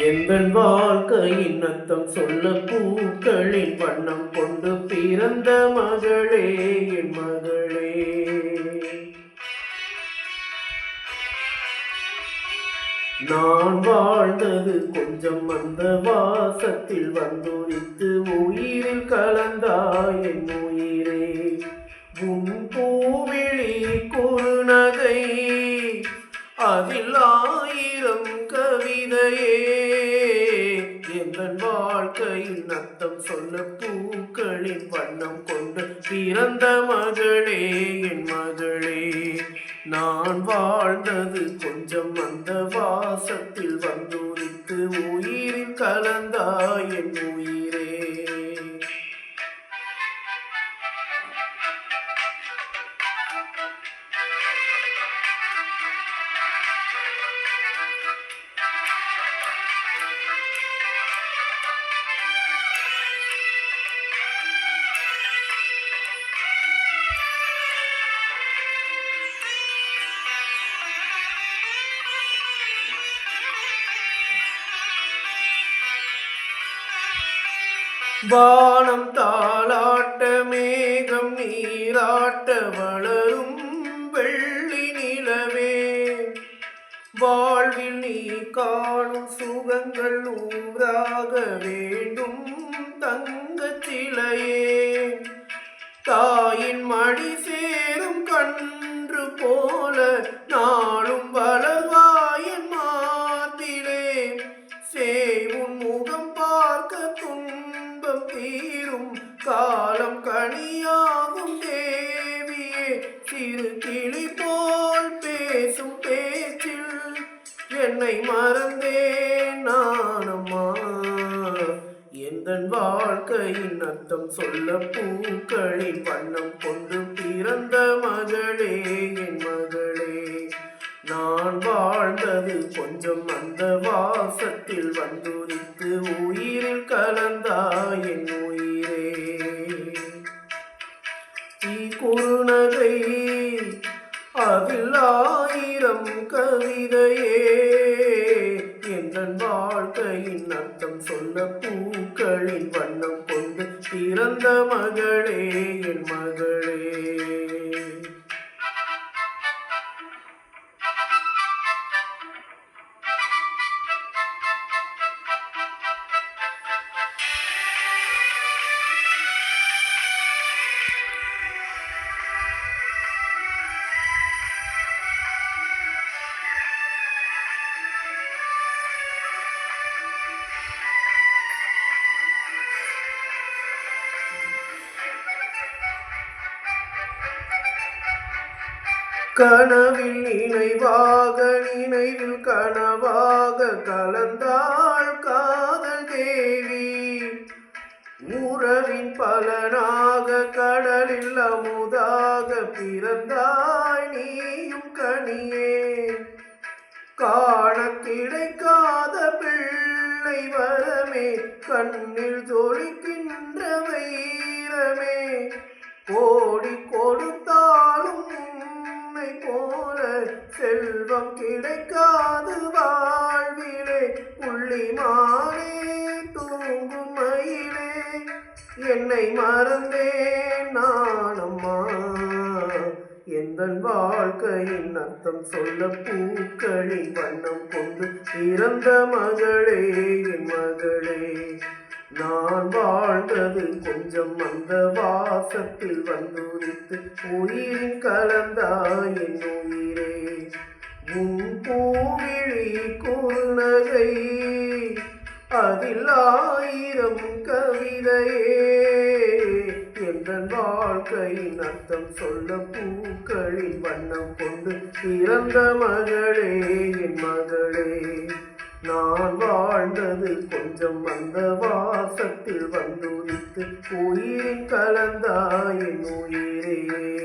எங்கள் வாழ்க்கையின் அர்த்தம் சொல்ல பூக்களின் வண்ணம் கொண்டு பிறந்த மகளே என் மகளே. நான் வாழ்ந்தது கொஞ்சம் அந்த வாசத்தில் வந்துரித்து உயிரில் கலந்தாய் என் உயிரே. உன் வாழ்க்கையின் அர்த்தம் சொல்ல பூக்களின் வண்ணம் கொண்டு பிறந்த மகளே என் மகளே. நான் வாழ்ந்தது கொஞ்சம் அந்த வாசத்தில் வந்துரித்து உயிரில் கலந்தாய் என் உயிர். வானம் தாளாட்ட மேகம் நீராட்ட வளரும் வெள்ளி நிலவே. வாழ்வில் நீ காணும் சுகங்கள் ஊராக வேண்டும் தங்கச் சிலையே. தாயின் மடி சேரும் கன்று போல நாளும் வளர்வாயின் மாத்திலே சேவும் முகம் தீரும் காலம் கனியாகும் தேவியே. சிறு கிளி போல் பேசும் பேச்சில் என்னை மறந்தேன் நானம்மா. எந்தன் வாழ்க்கையின் அர்த்தம் சொல்ல பூக்களின் வண்ணம் கொண்டு பிறந்த மகளே என் மகளே. நான் வாழ்ந்தது கொஞ்சம் அந்த வாசத்தில் வந்துரித்து உயிரில் கலந்தாய் என் உயிரே. தீ குறுநகை அதில் ஆயிரம் கவிதையே. எந்தன் வாழ்க்கையின் அர்த்தம் சொல்ல பூக்களின் வண்ணம் கொண்டு பிறந்த மகளே என் மகளே. கனவில் நினைவாக நினைவில் கனவாக கலந்தாள் காதல் தேவி. உறவின் பலனாக கடலில் அமுதாக பிறந்தாய் நீயும் கனியே. காண கிடைக்காத பிள்ளை வரமே கண்ணில் ஜொலிக்கின்ற வைரமே. கோடி கொடு செல்வம் கிடைக்காது வாழ்விலே. புள்ளிமானே தூங்கும் மயிலே. என்னை மறந்தேன் நானம்மா. எந்த வாழ்க்கையின் அர்த்தம் சொல்ல பூக்களின் வண்ணம் கொண்டு இறந்த மகளே என் மகளே. நான் வாழ்ந்தது கொஞ்சம் அந்த வாசத்தில் வந்துரித்து உயிரின் கலந்தாய் என் உயிரே. உன் பூவிழி குறுநகை அதில் ஆயிரம் கவிதையே. எந்தன் வாழ்க்கையின் அர்த்தம் சொல்ல பூக்களின் வண்ணம் கொண்டு இறந்த மகளே என் மகளே. நான் வாழ்ந்தது கொஞ்சம் அந்த வாசத்தில் வந்துரித்து உயிரின் கலந்தாய் என் உயிரே.